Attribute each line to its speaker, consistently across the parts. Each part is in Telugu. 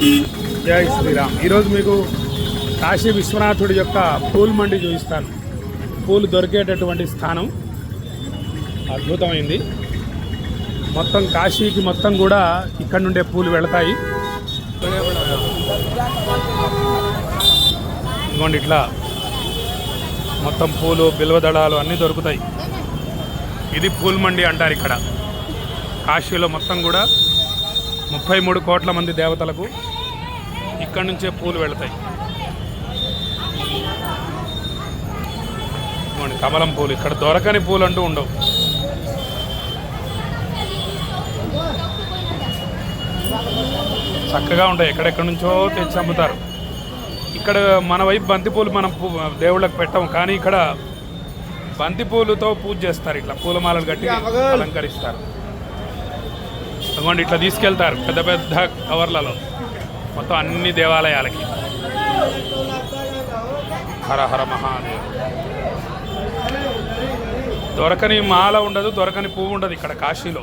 Speaker 1: జై శ్రీరామ్. ఈరోజు మీకు కాశీ విశ్వనాథుడి యొక్క పూల్ మండి చూపిస్తాను. పూలు దొరికేటటువంటి స్థానం అద్భుతమైంది. మొత్తం కాశీకి మొత్తం కూడా ఇక్కడ నుండే పూలు వెళతాయి. ఇదిగోండి ఇట్లా మొత్తం పూలు బిల్వదళాలు అన్నీ దొరుకుతాయి. ఇది పూల్ మండి అంటారు ఇక్కడ. కాశీలో మొత్తం కూడా ముప్పై మూడు కోట్ల మంది దేవతలకు ఇక్కడి నుంచే పూలు వెళతాయి. కమలం పూలు. ఇక్కడ దొరకని పూలు అంటూ ఉండవు. చక్కగా ఉంటాయి. ఎక్కడెక్కడి నుంచో తెచ్చి అమ్ముతారు. ఇక్కడ మన వైపు బంతిపూలు మనం దేవుళ్ళకి పెట్టము. కానీ ఇక్కడ బంతిపూలతో పూజ చేస్తారు. ఇట్లా పూలమాలలు కట్టి అలంకరిస్తారు. అదిగోండి ఇట్లా తీసుకెళ్తారు. పెద్ద పెద్ద కవర్లలో. మొత్తం అన్ని దేవాలయాలకి. హర హర మహాదేవ్. దొరకని మాల ఉండదు దొరకని పువ్వు ఉండదు ఇక్కడ కాశీలో.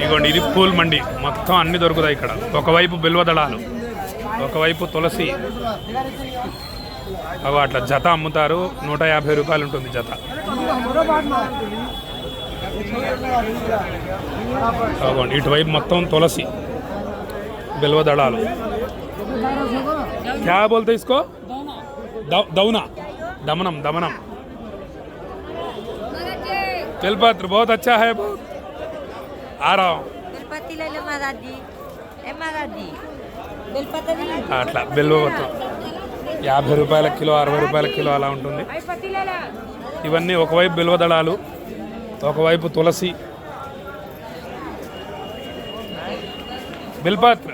Speaker 1: ఇదిగోండి ఇది పూల్ మండి. మొత్తం అన్ని దొరుకుతాయి ఇక్కడ. ఒకవైపు బిల్వదళాలు ఒకవైపు తులసి. అవి అట్లా జత అమ్ముతారు. నూట యాభై రూపాయలు ఉంటుంది జత. అదిగోండి ఇటువైపు మొత్తం తులసి బిల్వదళాలు క్యా బోల్తే ఇసుకో దౌ- దౌనా దమనం దమనం తిల్పత్ర बहुत अच्छा है बहुत आ रहा हूँ
Speaker 2: बेलपत्ती ले लो माता जी ए माता जी बेलपत्ती
Speaker 1: అట్లా బెల్వవత్తం యాభై రూపాయల కిలో అరవై రూపాయల కిలో అలా ఉంటుంది
Speaker 2: पत्ती ले लो
Speaker 1: ఇవన్నీ ఒకవైపు బిల్వదళాలు ఒకవైపు తులసి. బిల్పాత్ర.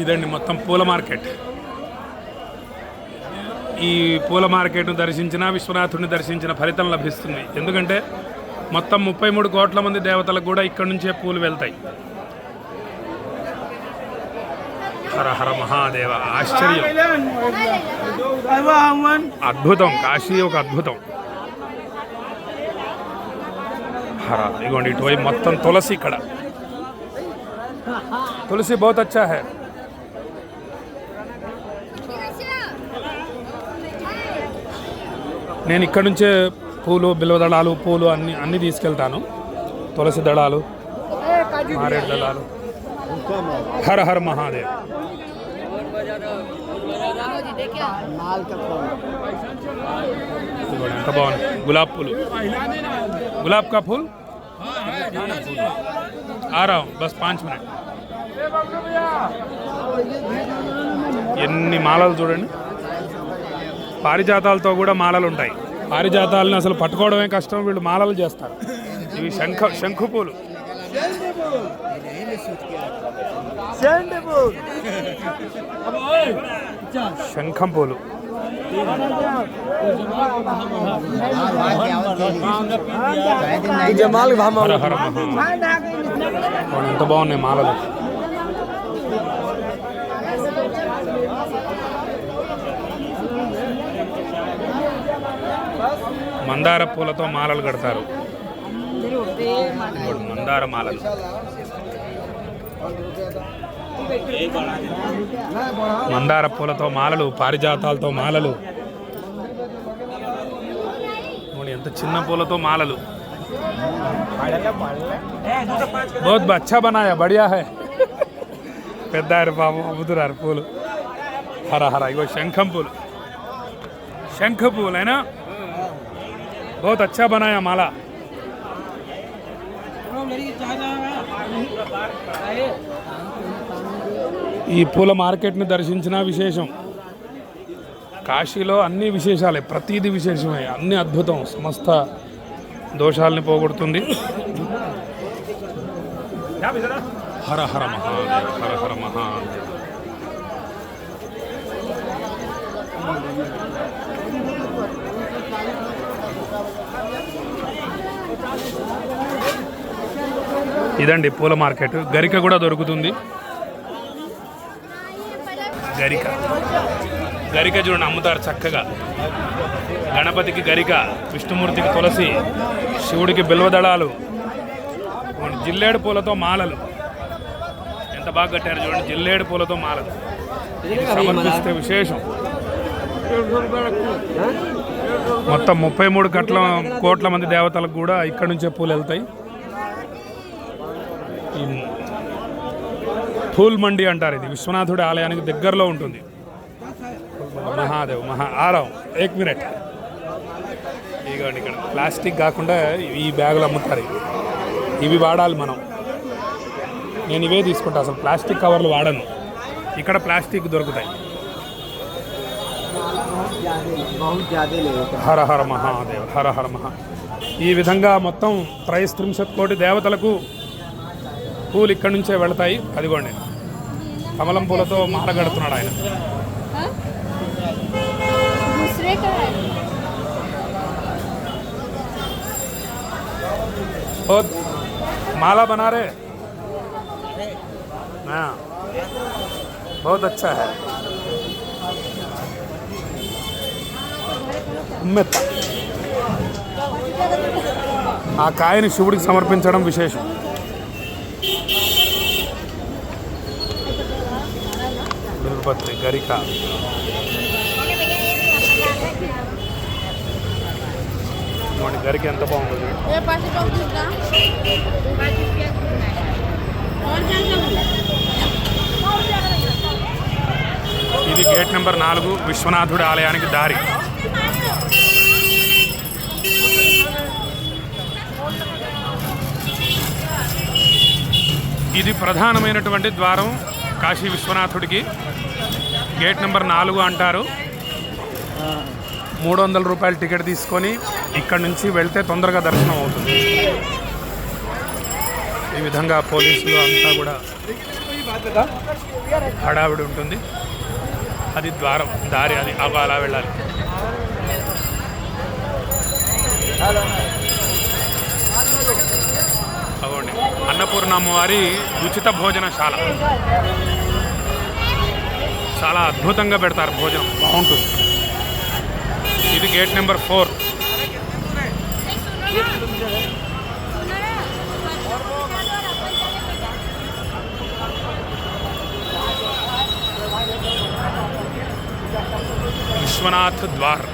Speaker 1: ఇదండి మొత్తం పూల మార్కెట్. ఈ పూల మార్కెట్ను దర్శించిన విశ్వనాథుడిని దర్శించిన ఫలితం లభిస్తుంది. ఎందుకంటే మొత్తం ముప్పై మూడు కోట్ల మంది దేవతలకు కూడా ఇక్కడి నుంచే పూలు వెళ్తాయి. హర హర మహాదేవ. ఆశ్చర్యం. అద్భుతం. కాశీ ఒక అద్భుతం. హరా ఇగోండి ఇటువైపు మొత్తం తులసి ఇక్కడ. తులసి బహుత్ అచ్చా హై. నేను ఇక్కడ నుంచే పూలు బిల్వదళాలు పూలు అన్ని అన్ని తీసుకెళ్తాను. తులసి దళాలు మారేడు దళాలు. హర హర మహాదేవ్. బాగుంది. గులాబ్ పూలు. గులాబ్ కా ఆ ఆరా బస్ పాంచ్ మినిట్. ఎన్ని మాలలు చూడండి. పారిజాతాలతో కూడా మాలలు ఉంటాయి. పారిజాతాలను అసలు పట్టుకోవడమే కష్టం వీళ్ళు మాలలు చేస్తారు. ఇవి శంఖ శంఖు పూలు. శంఖం పూలు ఎంత బాగున్నాయి మాలలు. మందార పూలతో మాలలు కడతారు. ఇదిగోండి మందార మాలలు మందార పూలతో మాలలు పారిజాతాలతో మాలలు ఇదిగోండి ఎంత చిన్న పూలతో మాలలు बहुत अच्छा बनाया बढ़िया है పెద్దారు బాబు అమ్ముతున్నారు పూలు హర హర ఇగో శంఖం పూలు శంఖ పూలు అయినా बहुत अच्छा बनाया माला ఈ పూల మార్కెట్ని దర్శించిన విశేషం. కాశీలో అన్ని విశేషాలే ప్రతీది విశేషమే అన్ని అద్భుతం సమస్త దోషాలని పోగొడుతుంది. హర హర మహాదేవ హర హర మహాదేవ్. ఇదండి పూల మార్కెట్. గరిక కూడా దొరుకుతుంది. గరిక. గరిక చూడండి అమ్ముతారు చక్కగా. గణపతికి గరిక విష్ణుమూర్తికి తులసి శివుడికి బిల్వదళాలు జిల్లేడు పూలతో మాలలు. ఎంత బాగా కట్టారు చూడండి జిల్లేడు పూలతో మాలలు. సమర్పిస్తే విశేషం. మొత్తం ముప్పై మూడు కట్ల కోట్ల మంది దేవతలకు కూడా ఇక్కడ నుంచే పూలు వెళ్తాయి. ఈ థూల్ మండి అంటారు ఇది. విశ్వనాథుడి ఆలయానికి దగ్గరలో ఉంటుంది. మహాదేవ్ మహా ఆరం. ఏక్ మినిట్. ఇదిగోండి ఇక్కడ. ప్లాస్టిక్ కాకుండా ఈ బ్యాగులు అమ్ముతారు ఇవి. వాడాలి మనం. నేను ఇవే తీసుకుంటా. అసలు ప్లాస్టిక్ కవర్లు వాడను. ఇక్కడ ప్లాస్టిక్ దొరుకుతాయి. హర హర మహాదేవ్ హర హర మహా. ఈ విధంగా మొత్తం త్రైస్త్రింశత్ కోటి దేవతలకు పూలు ఇక్కడి నుంచే వెళతాయి అదిగోండి కమలం పూలతో మాల కడుతున్నాడు ఆయన
Speaker 3: दूसरे का है
Speaker 1: ओ माला बना रहे हाँ बहुत अच्छा है ఉమ్మెత్త ఆ కాయని శివుడికి సమర్పించడం విశేషం తాడుపత్రి గరిక గరిక ఎంత
Speaker 3: బాగుంటుంది?
Speaker 1: ఇది గేట్ నెంబర్ నాలుగు విశ్వనాథుడి ఆలయానికి దారి. ఇది ప్రధానమైనటువంటి ద్వారం కాశీ విశ్వనాథుడికి. గేట్ నెంబర్ నాలుగు అంటారు. మూడు వందల రూపాయల టికెట్ తీసుకొని ఇక్కడ నుంచి వెళ్తే తొందరగా దర్శనం అవుతుంది. ఈ విధంగా పోలీసులు అంతా కూడా హడావిడి ఉంటుంది. అది ద్వారం దారి అది అలా వెళ్ళాలి. అవ్వండి. అన్నపూర్ణమ్మ వారి ఉచిత భోజనశాల. చాలా అద్భుతంగా పెడతారు భోజనం. బాగుంటుంది. ఇది gate number four. Vishwanath Dwar.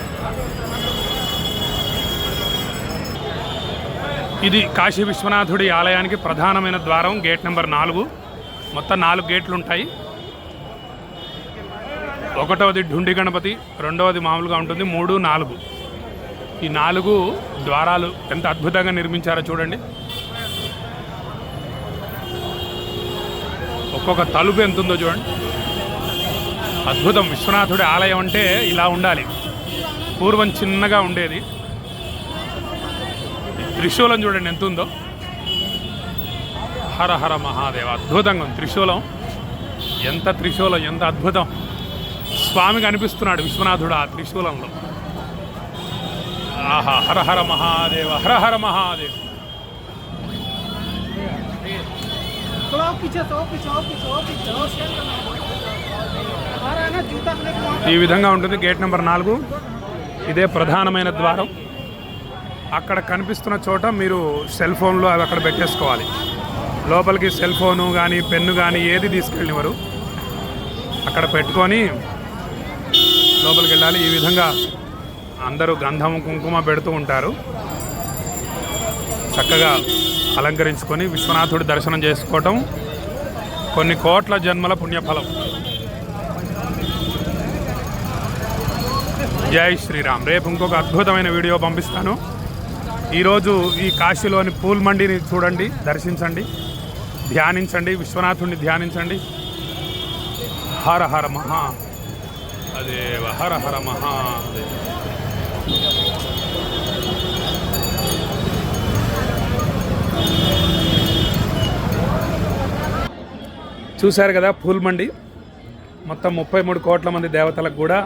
Speaker 1: ఇది కాశీ విశ్వనాథుడి ఆలయానికి ప్రధానమైన ద్వారం గేట్ నెంబర్ నాలుగు. మొత్తం నాలుగు గేట్లు ఉంటాయి. ఒకటవది ఢుండి గణపతి రెండవది మామూలుగా ఉంటుంది మూడు నాలుగు. ఈ నాలుగు ద్వారాలు ఎంత అద్భుతంగా నిర్మించారో చూడండి. ఒక్కొక్క తలుపు ఎంత ఉందో చూడండి. అద్భుతం విశ్వనాథుడి ఆలయం అంటే ఇలా ఉండాలి. పూర్వం చిన్నగా ఉండేది. త్రిశూలం చూడండి ఎంత ఉందో హర హర మహాదేవ అద్భుతంగా ఉంది త్రిశూలం. ఎంత త్రిశూలం ఎంత అద్భుతం. స్వామి కనిపిస్తున్నాడు విశ్వనాథుడు ఆ త్రిశూలంలో. ఆహా హర హర మహాదేవ హర హర మహాదేవ. ఈ విధంగా ఉంటుంది గేట్ నెంబర్ నాలుగు. ఇదే ప్రధానమైన ద్వారం. అక్కడ కనిపిస్తున్న చోట మీరు సెల్ ఫోన్లో అవి అక్కడ పెట్టేసుకోవాలి. లోపలికి సెల్ ఫోను కానీ పెన్ను కానీ ఏది తీసుకెళ్ళినవారు అక్కడ పెట్టుకొని లోపలికి వెళ్ళాలి ఈ విధంగా అందరూ గంధం కుంకుమ పెడుతూ ఉంటారు. చక్కగా అలంకరించుకొని విశ్వనాథుడి దర్శనం చేసుకోవటం కొన్ని కోట్ల జన్మల పుణ్యఫలం. జై శ్రీరామ్. రేపు ఇంకొక అద్భుతమైన వీడియో పంపిస్తాను. ఈరోజు ఈ కాశీలోని పూల్ మండిని చూడండి దర్శించండి ధ్యానించండి విశ్వనాథుడిని ధ్యానించండి. హర హర మహా. అదేవ హర హర మహా. చూశారు కదా పూల్ మండి మొత్తం ముప్పై మూడు కోట్ల మంది దేవతలకు కూడా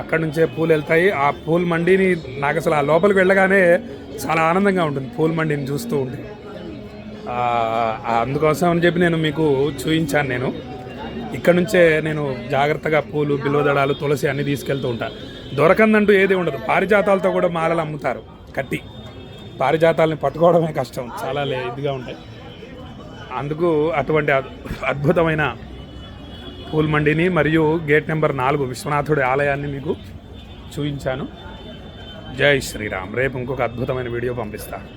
Speaker 1: అక్కడి నుంచే పూలు వెళ్తాయి. ఆ పూల్ మండిని నాకు అసలు ఆ లోపలికి వెళ్ళగానే చాలా ఆనందంగా ఉంటుంది పూల్ మండిని చూస్తూ ఉంటే. అందుకోసం అని చెప్పి నేను మీకు చూపించాను నేను. ఇక్కడ నుంచే నేను జాగ్రత్తగా పూలు బిల్వదడాలు తులసి అన్నీ తీసుకెళ్తూ ఉంటాను దొరకందంటూ ఏది ఉండదు. పారిజాతాలతో కూడా మాలలు అమ్ముతారు. కట్టి. పారిజాతాలని పట్టుకోవడమే కష్టం. చాలా లే ఇదిగా ఉంటాయి. అందుకు అటువంటి అద్- అద్భుతమైన పూల్ మండిని మరియు గేట్ నెంబర్ నాలుగు విశ్వనాథుడి ఆలయాన్ని మీకు చూపించాను జై శ్రీరామ్. రేపు ఇంకొక అద్భుతమైన వీడియో పంపిస్తాను